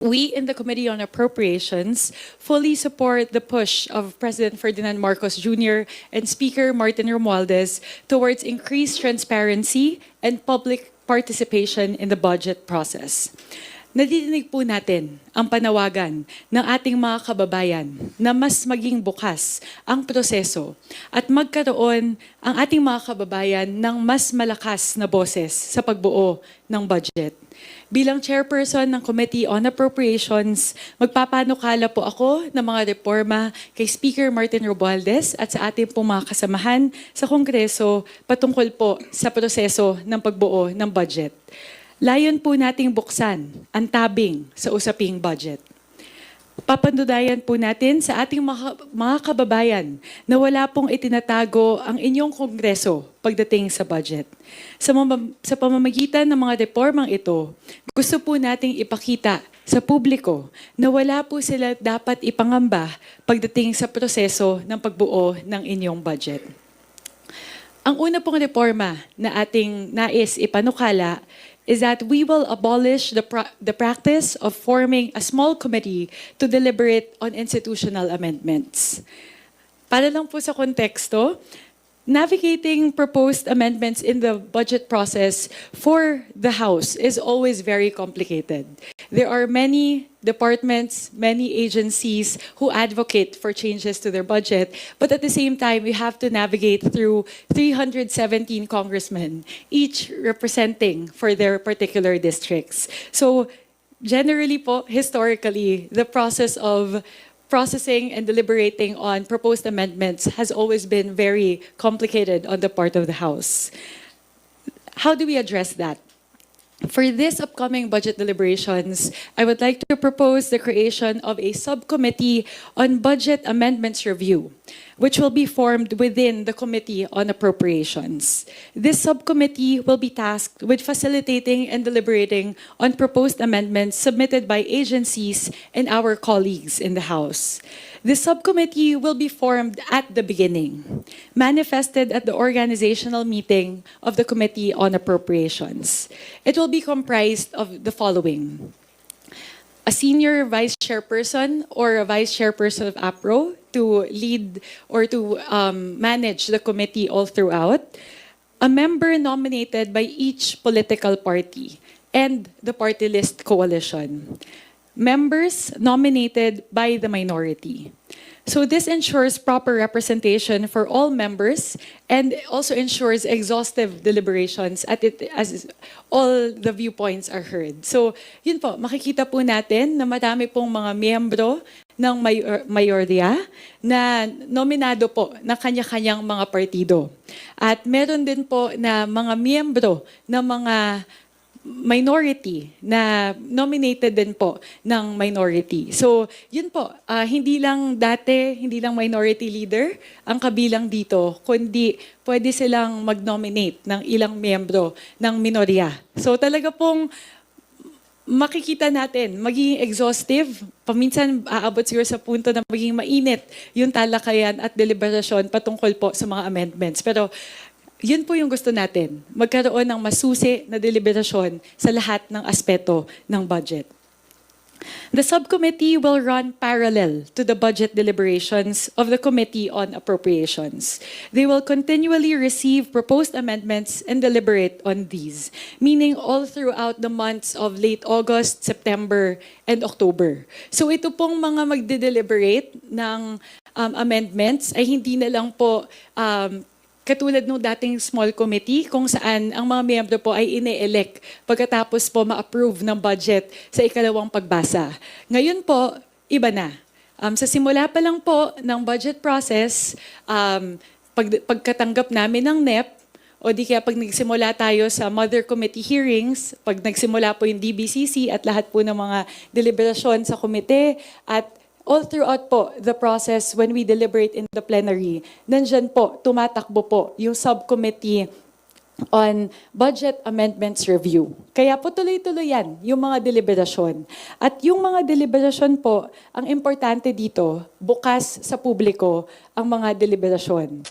We in the Committee on Appropriations fully support the push of President Ferdinand Marcos Jr. and Speaker Martin Romualdez towards increased transparency and public participation in the budget process. Nadidinig po natin ang panawagan ng ating mga kababayan na mas maging bukas ang proseso at magkaroon ang ating mga kababayan ng mas malakas na boses sa pagbuo ng budget. Bilang chairperson ng Committee on Appropriations, magpapanukala po ako ng mga reforma kay Speaker Martin Romualdez at sa ating pong mga kasamahan sa Kongreso patungkol po sa proseso ng pagbuo ng budget. Layon po nating buksan ang tabing sa usaping budget. Papandudayan po natin sa ating mga, mga kababayan na wala pong itinatago ang inyong kongreso pagdating sa budget. Sa, mamam- sa pamamagitan ng mga reformang ito, gusto po nating ipakita sa publiko na wala po sila dapat ipangamba pagdating sa proseso ng pagbuo ng inyong budget. Ang una pong reforma na ating nais ipanukala is that we will abolish the, pra- the practice of forming a small committee to deliberate on institutional amendments. Para lang po sa konteksto, navigating proposed amendments in the budget process for the House is always very complicated. There are many departments, many agencies who advocate for changes to their budget, but at the same time, we have to navigate through 317 congressmen, each representing for their particular districts. So generally po, historically, the process of processing and deliberating on proposed amendments has always been very complicated on the part of the House. How do we address that? For this upcoming budget deliberations, I would like to propose the creation of a subcommittee on budget amendments review, which will be formed within the Committee on Appropriations. This subcommittee will be tasked with facilitating and deliberating on proposed amendments submitted by agencies and our colleagues in the House. This subcommittee will be formed at the beginning, manifested at the organizational meeting of the Committee on Appropriations. It will be comprised of the following a senior vice chairperson or a vice chairperson of APRO to lead or to um, manage the committee all throughout, a member nominated by each political party and the party list coalition, members nominated by the minority. So this ensures proper representation for all members and also ensures exhaustive deliberations at it as all the viewpoints are heard. So yun po, makikita po natin na madami pong mga miyembro ng mayor, mayorya na nominado po ng kanya-kanyang mga partido. At meron din po na mga miyembro ng mga minority na nominated din po ng minority. So, yun po, ah, hindi lang dati, hindi lang minority leader ang kabilang dito, kundi pwede silang mag-nominate ng ilang miyembro ng minorya. So, talaga pong makikita natin, magiging exhaustive, paminsan aabot siguro sa punto na magiging mainit yung talakayan at deliberasyon patungkol po sa mga amendments. Pero yun po yung gusto natin, magkaroon ng masusi na deliberasyon sa lahat ng aspeto ng budget. The subcommittee will run parallel to the budget deliberations of the Committee on Appropriations. They will continually receive proposed amendments and deliberate on these, meaning all throughout the months of late August, September, and October. So ito pong mga magde-deliberate ng um, amendments ay hindi na lang po um, katulad nung dating small committee kung saan ang mga miyembro po ay ine-elect pagkatapos po ma-approve ng budget sa ikalawang pagbasa. Ngayon po, iba na. Um, sa simula pa lang po ng budget process, um, pag, pagkatanggap namin ng NEP, o di kaya pag nagsimula tayo sa mother committee hearings, pag nagsimula po yung DBCC at lahat po ng mga deliberasyon sa komite at all throughout po the process when we deliberate in the plenary, nandyan po, tumatakbo po yung subcommittee on Budget Amendments Review. Kaya po tuloy-tuloy yan, yung mga deliberasyon. At yung mga deliberasyon po, ang importante dito, bukas sa publiko ang mga deliberasyon.